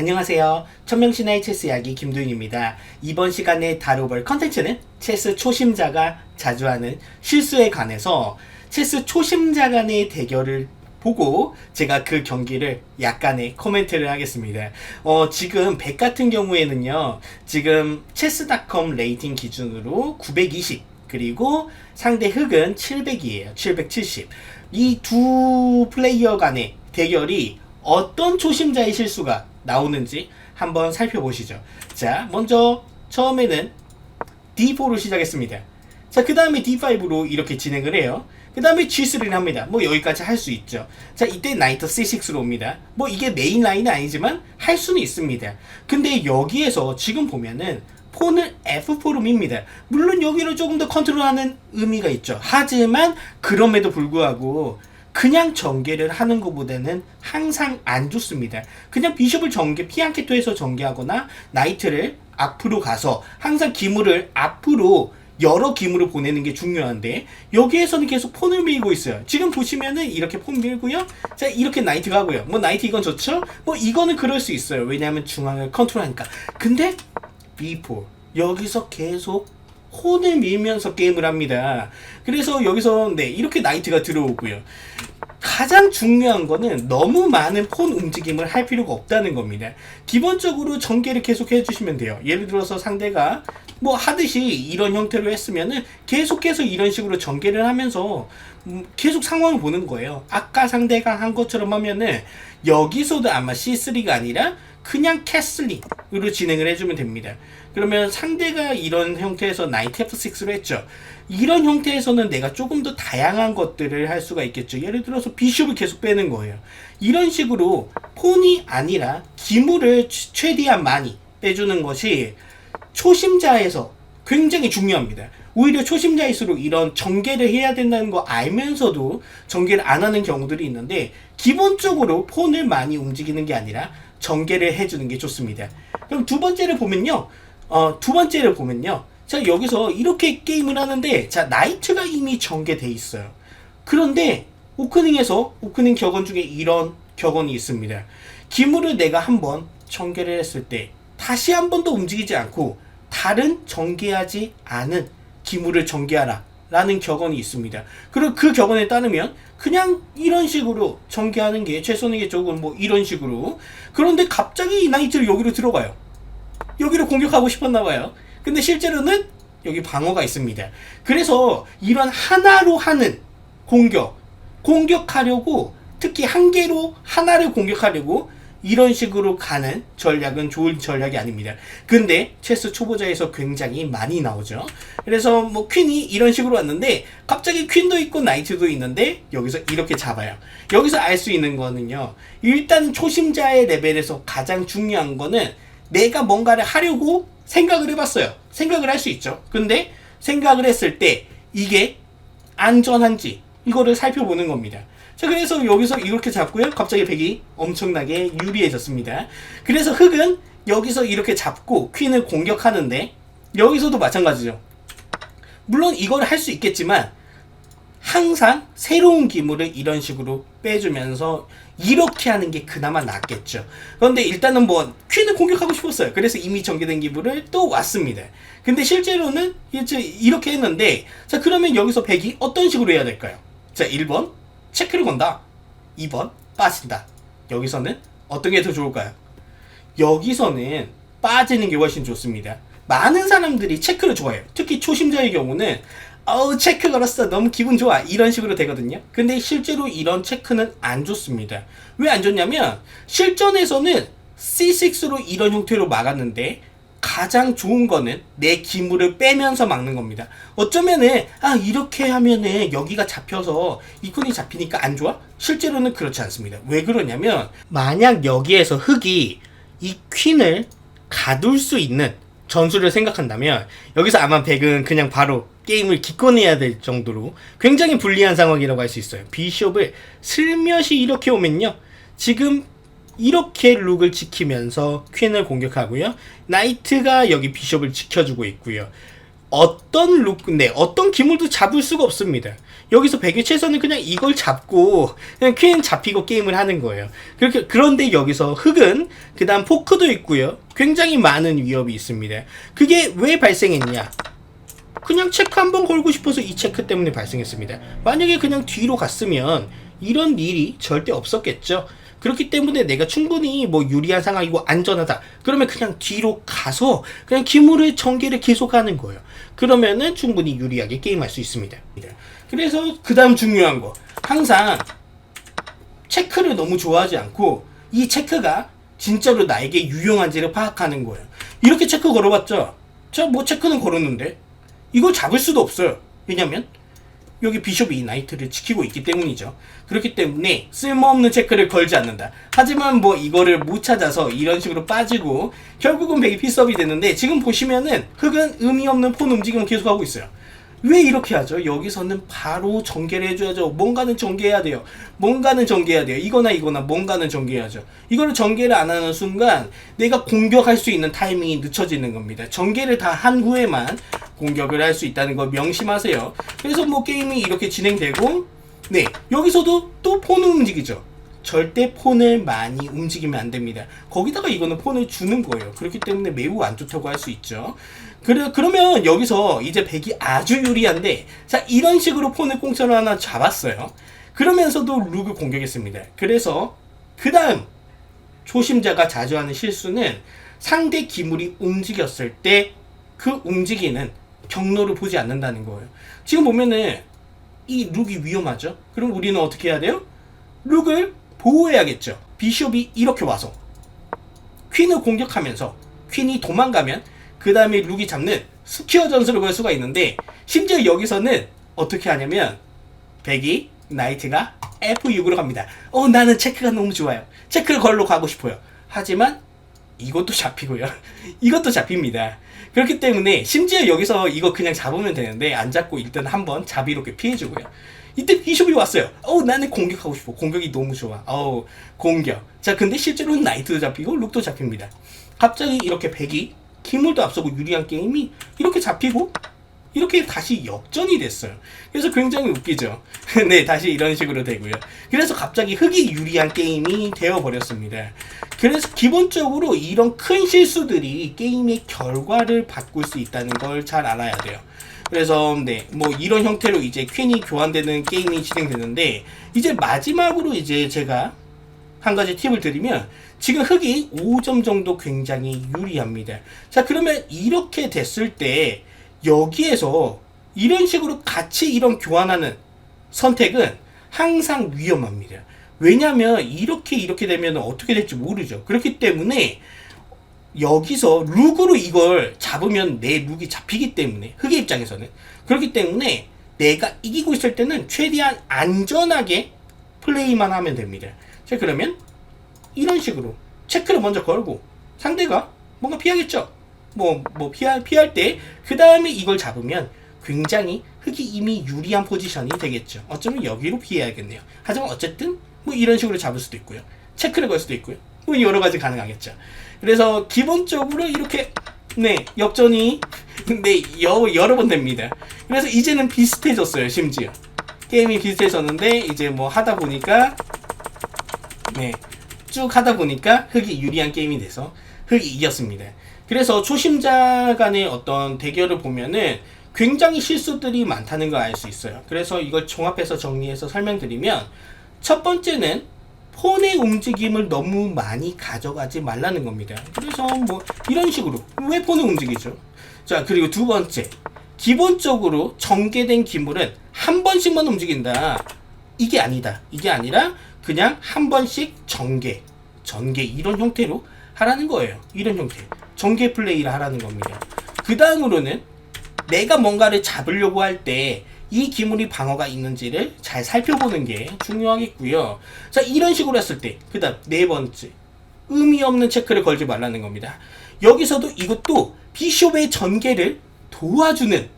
안녕하세요. 천명신화의 체스 이야기 김도윤입니다. 이번 시간에 다뤄볼 컨텐츠는 체스 초심자가 자주 하는 실수에 관해서 체스 초심자 간의 대결을 보고 제가 그 경기를 약간의 코멘트를 하겠습니다. 어, 지금 100 같은 경우에는요, 지금 체스닷컴 레이팅 기준으로 920, 그리고 상대 흑은 700이에요. 770. 이 두 플레이어 간의 대결이 어떤 초심자의 실수가 나오는지 한번 살펴보시죠. 자, 먼저 처음에는 D4로 시작했습니다. 자, 그 다음에 D5로 이렇게 진행을 해요. 그 다음에 G3를 합니다. 뭐 여기까지 할 수 있죠. 자, 이때 나이트 C6로 옵니다. 뭐 이게 메인 라인은 아니지만 할 수는 있습니다. 근데 여기에서 지금 보면은 폰을 F4로 밉니다. 물론 여기를 조금 더 컨트롤하는 의미가 있죠. 하지만 그럼에도 불구하고 그냥 전개를 하는 것보다는 항상 안 좋습니다. 그냥 비숍을 전개, 피안케토에서 전개하거나 나이트를 앞으로 가서 항상 기물을 앞으로 여러 기물을 보내는 게 중요한데 여기에서는 계속 폰을 밀고 있어요. 지금 보시면은 이렇게 폰 밀고요. 자 이렇게 나이트 가고요. 뭐 나이트 이건 좋죠. 뭐 이거는 그럴 수 있어요. 왜냐하면 중앙을 컨트롤하니까. 근데 B4 여기서 계속 혼을 밀면서 게임을 합니다. 그래서 여기서 네 이렇게 나이트가 들어오고요. 가장 중요한 거는 너무 많은 폰 움직임을 할 필요가 없다는 겁니다. 기본적으로 전개를 계속 해주시면 돼요. 예를 들어서 상대가 뭐 하듯이 이런 형태로 했으면은 계속해서 이런 식으로 전개를 하면서 음, 계속 상황을 보는 거예요. 아까 상대가 한 것처럼 하면은 여기서도 아마 C3가 아니라 그냥 캐슬링으로 진행을 해주면 됩니다. 그러면 상대가 이런 형태에서 나이트 F6로 했죠. 이런 형태에서는 내가 조금 더 다양한 것들을 할 수가 있겠죠. 예를 들어서 비숍을 계속 빼는 거예요. 이런 식으로 폰이 아니라 기물을 최- 최대한 많이 빼주는 것이 초심자에서 굉장히 중요합니다. 오히려 초심자일수록 이런 전개를 해야 된다는 거 알면서도 전개를 안 하는 경우들이 있는데 기본적으로 폰을 많이 움직이는 게 아니라 전개를 해주는 게 좋습니다. 그럼 두 번째를 보면요. 어, 두 번째를 보면요. 자, 여기서 이렇게 게임을 하는데, 자, 나이트가 이미 전개돼 있어요. 그런데, 오크닝에서, 오크닝 격언 중에 이런 격언이 있습니다. 기물을 내가 한번 전개를 했을 때, 다시 한 번 더 움직이지 않고, 다른 전개하지 않은 기물을 전개하라. 라는 격언이 있습니다. 그리고 그 격언에 따르면 그냥 이런 식으로 전개하는 게 최선의 조금 뭐 이런 식으로 그런데 갑자기 이 나이트를 여기로 들어가요. 여기로 공격하고 싶었나 봐요. 근데 실제로는 여기 방어가 있습니다. 그래서 이런 하나로 하는 공격, 공격하려고 특히 한 개로 하나를 공격하려고 이런 식으로 가는 전략은 좋은 전략이 아닙니다. 근데 체스 초보자에서 굉장히 많이 나오죠. 그래서 뭐 퀸이 이런 식으로 왔는데 갑자기 퀸도 있고 나이트도 있는데 여기서 이렇게 잡아요. 여기서 알 수 있는 거는요. 일단 초심자의 레벨에서 가장 중요한 거는 내가 뭔가를 하려고 생각을 해봤어요. 생각을 할 수 있죠. 근데 생각을 했을 때 이게 안전한지 이거를 살펴보는 겁니다. 자, 그래서 여기서 이렇게 잡고요. 갑자기 백이 엄청나게 유리해졌습니다. 그래서 흑은 여기서 이렇게 잡고 퀸을 공격하는데 여기서도 마찬가지죠. 물론 이걸 할 수 있겠지만 항상 새로운 기물을 이런 식으로 빼주면서 이렇게 하는 게 그나마 낫겠죠. 그런데 일단은 뭐 퀸을 공격하고 싶었어요. 그래서 이미 전개된 기물을 또 왔습니다. 근데 실제로는 이렇게 했는데 자 그러면 여기서 백이 어떤 식으로 해야 될까요? 자 1번 체크를 건다. 2번 빠진다. 여기서는 어떤 게 더 좋을까요? 여기서는 빠지는 게 훨씬 좋습니다. 많은 사람들이 체크를 좋아해요. 특히 초심자의 경우는 어우 체크 걸었어 너무 기분 좋아 이런 식으로 되거든요. 근데 실제로 이런 체크는 안 좋습니다. 왜 안 좋냐면 실전에서는 C6로 이런 형태로 막았는데 가장 좋은 거는 내 기물을 빼면서 막는 겁니다. 어쩌면은 아 이렇게 하면은 여기가 잡혀서 이 콘이 잡히니까 안 좋아? 실제로는 그렇지 않습니다. 왜 그러냐면 만약 여기에서 흑이 이 퀸을 가둘 수 있는 전술을 생각한다면 여기서 아마 백은 그냥 바로 게임을 기권해야 될 정도로 굉장히 불리한 상황이라고 할 수 있어요. 비숍을 슬며시 이렇게 오면요. 지금 이렇게 룩을 지키면서 퀸을 공격하고요. 나이트가 여기 비숍을 지켜주고 있고요. 어떤 룩, 네, 어떤 기물도 잡을 수가 없습니다. 여기서 최선은 그냥 이걸 잡고 그냥 퀸 잡히고 게임을 하는 거예요. 그렇게 그런데 여기서 흑은 그 다음 포크도 있고요. 굉장히 많은 위협이 있습니다. 그게 왜 발생했냐? 그냥 체크 한번 걸고 싶어서 이 체크 때문에 발생했습니다. 만약에 그냥 뒤로 갔으면 이런 일이 절대 없었겠죠. 그렇기 때문에 내가 충분히 뭐 유리한 상황이고 안전하다. 그러면 그냥 뒤로 가서 그냥 기물의 전개를 계속하는 거예요. 그러면은 충분히 유리하게 게임할 수 있습니다. 그래서 그 다음 중요한 거 항상 체크를 너무 좋아하지 않고 이 체크가 진짜로 나에게 유용한지를 파악하는 거예요. 이렇게 체크 걸어봤죠? 저 뭐 체크는 걸었는데 이걸 잡을 수도 없어요. 왜냐면 여기 비숍이 이 나이트를 지키고 있기 때문이죠. 그렇기 때문에 쓸모없는 체크를 걸지 않는다. 하지만 뭐 이거를 못 찾아서 이런 식으로 빠지고 결국은 백이 피스업이 되는데 지금 보시면은 흑은 의미 없는 폰 움직임을 계속하고 있어요. 왜 이렇게 하죠? 여기서는 바로 전개를 해줘야죠. 뭔가는 전개해야 돼요. 뭔가는 전개해야 돼요. 이거나 이거나 뭔가는 전개해야죠. 이거를 전개를 안 하는 순간 내가 공격할 수 있는 타이밍이 늦춰지는 겁니다. 전개를 다 한 후에만 공격을 할 수 있다는 걸 명심하세요. 그래서 뭐 게임이 이렇게 진행되고 네 여기서도 또 폰을 움직이죠. 절대 폰을 많이 움직이면 안 됩니다. 거기다가 이거는 폰을 주는 거예요. 그렇기 때문에 매우 안 좋다고 할 수 있죠. 그래, 그러면 여기서 이제 백이 아주 유리한데, 자, 이런 식으로 폰을 공짜로 하나 잡았어요. 그러면서도 룩을 공격했습니다. 그래서, 그 다음, 초심자가 자주 하는 실수는 상대 기물이 움직였을 때 그 움직이는 경로를 보지 않는다는 거예요. 지금 보면은 이 룩이 위험하죠? 그럼 우리는 어떻게 해야 돼요? 룩을 보호해야겠죠. 비숍이 이렇게 와서 퀸을 공격하면서 퀸이 도망가면 그 다음에 룩이 잡는 스퀘어 전술을 볼 수가 있는데 심지어 여기서는 어떻게 하냐면 백이 나이트가 F6으로 갑니다. 어 나는 체크가 너무 좋아요. 체크를 걸로 가고 싶어요. 하지만 이것도 잡히고요. 이것도 잡힙니다. 그렇기 때문에 심지어 여기서 이거 그냥 잡으면 되는데 안 잡고 일단 한번 자비롭게 피해주고요. 이때 비숍이 왔어요. 어우 나는 공격하고 싶어. 공격이 너무 좋아. 어우 공격. 자 근데 실제로는 나이트도 잡히고 룩도 잡힙니다. 갑자기 이렇게 백이 기물도 앞서고 유리한 게임이 이렇게 잡히고 이렇게 다시 역전이 됐어요. 그래서 굉장히 웃기죠. 네, 다시 이런 식으로 되고요. 그래서 갑자기 흑이 유리한 게임이 되어버렸습니다. 그래서 기본적으로 이런 큰 실수들이 게임의 결과를 바꿀 수 있다는 걸 잘 알아야 돼요. 그래서 네, 뭐 이런 형태로 이제 퀸이 교환되는 게임이 진행되는데 이제 마지막으로 이제 제가 한 가지 팁을 드리면 지금 흑이 5점 정도 굉장히 유리합니다. 자, 그러면 이렇게 됐을 때 여기에서 이런 식으로 같이 이런 교환하는 선택은 항상 위험합니다. 왜냐하면 이렇게 이렇게 되면 어떻게 될지 모르죠. 그렇기 때문에 여기서 룩으로 이걸 잡으면 내 룩이 잡히기 때문에 흑의 입장에서는 그렇기 때문에 내가 이기고 있을 때는 최대한 안전하게 플레이만 하면 됩니다. 자 그러면 이런 식으로 체크를 먼저 걸고 상대가 뭔가 피하겠죠. 뭐, 뭐, 피할, 피할 때, 그 다음에 이걸 잡으면 굉장히 흑이 이미 유리한 포지션이 되겠죠. 어쩌면 여기로 피해야겠네요. 하지만 어쨌든, 뭐 이런 식으로 잡을 수도 있고요. 체크를 걸 수도 있고요. 뭐 여러 가지 가능하겠죠. 그래서 기본적으로 이렇게, 네, 역전이, 네, 여, 여러 번 됩니다. 그래서 이제는 비슷해졌어요, 심지어. 게임이 비슷해졌는데, 이제 뭐 하다 보니까, 네, 쭉 하다 보니까 흑이 유리한 게임이 돼서 흑이 이겼습니다. 그래서 초심자 간의 어떤 대결을 보면은 굉장히 실수들이 많다는 걸 알 수 있어요. 그래서 이걸 종합해서 정리해서 설명드리면 첫 번째는 폰의 움직임을 너무 많이 가져가지 말라는 겁니다. 그래서 뭐 이런 식으로 왜 폰을 움직이죠? 자 그리고 두 번째 기본적으로 전개된 기물은 한 번씩만 움직인다. 이게 아니다. 이게 아니라 그냥 한 번씩 전개, 전개 이런 형태로 하라는 거예요. 이런 형태. 전개 플레이를 하라는 겁니다. 그 다음으로는 내가 뭔가를 잡으려고 할 때 이 기물이 방어가 있는지를 잘 살펴보는 게 중요하겠고요. 자, 이런 식으로 했을 때, 그 다음 네 번째. 의미 없는 체크를 걸지 말라는 겁니다. 여기서도 이것도 비숍의 전개를 도와주는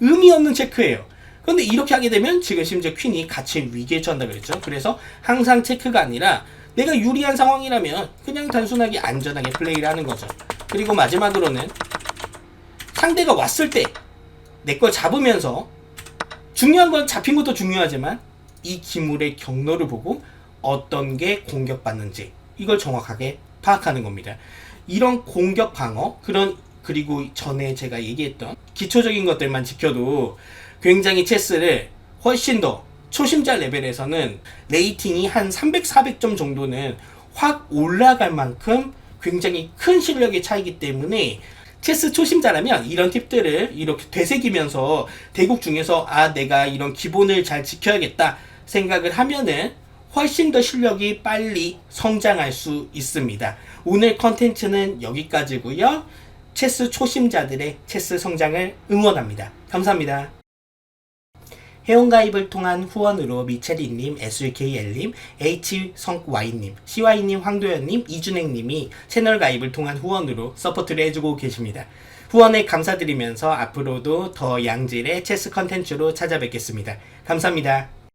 의미 없는 체크예요. 그런데 이렇게 하게 되면 지금 심지어 퀸이 같이 위기에 처한다 그랬죠. 그래서 항상 체크가 아니라 내가 유리한 상황이라면 그냥 단순하게 안전하게 플레이를 하는 거죠. 그리고 마지막으로는 상대가 왔을 때 내 걸 잡으면서 중요한 건 잡힌 것도 중요하지만 이 기물의 경로를 보고 어떤 게 공격받는지 이걸 정확하게 파악하는 겁니다. 이런 공격 방어 그런 그리고 전에 제가 얘기했던 기초적인 것들만 지켜도 굉장히 체스를 훨씬 더 초심자 레벨에서는 레이팅이 한 300, 400점 정도는 확 올라갈 만큼 굉장히 큰 실력의 차이기 때문에 체스 초심자라면 이런 팁들을 이렇게 되새기면서 대국 중에서 아 내가 이런 기본을 잘 지켜야겠다 생각을 하면은 훨씬 더 실력이 빨리 성장할 수 있습니다. 오늘 컨텐츠는 여기까지고요. 체스 초심자들의 체스 성장을 응원합니다. 감사합니다. 회원가입을 통한 후원으로 미체리님, SKL님, H성Y님, CY님, 황도현님, 이준행님이 채널 가입을 통한 후원으로 서포트를 해주고 계십니다. 후원에 감사드리면서 앞으로도 더 양질의 체스 컨텐츠로 찾아뵙겠습니다. 감사합니다.